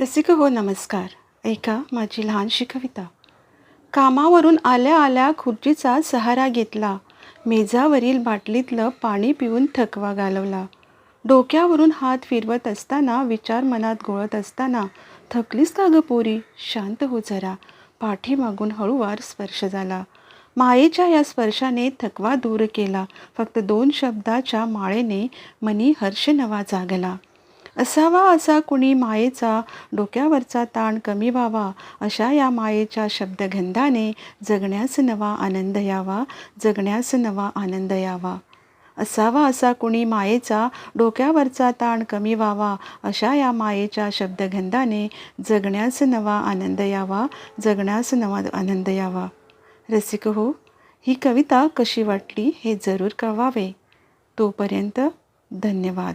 रसिक हो नमस्कार. ऐका माझी लहानशी कविता कामावरून आल्या आल्या खुर्चीचा सहारा घेतला. मेजावरील बाटलीतलं पाणी पिऊन थकवा घालवला. डोक्यावरून हात फिरवत असताना विचार मनात गोळत असताना थकलीस का गं पोरी? शांत हो जरा. पाठीमागून हळूवार स्पर्श झाला. मायेच्या या स्पर्शाने थकवा दूर केला. फक्त दोन शब्दाच्या माळेने मनी हर्ष नवा जागला. असावा असा कुणी मायेचा डोक्यावरचा ताण कमी व्हावा अशा या मायेच्या शब्दगंधाने जगण्यास नवा आनंद यावा जगण्यास नवा आनंद यावा. असावा असा कुणी मायेचा डोक्यावरचा ताण कमी व्हावा अशा या मायेच्या शब्दगंधाने जगण्यास नवा आनंद यावा जगण्यास नवा आनंद यावा. रसिक हो ही कविता कशी वाटली हे जरूर कळवावे. तोपर्यंत धन्यवाद.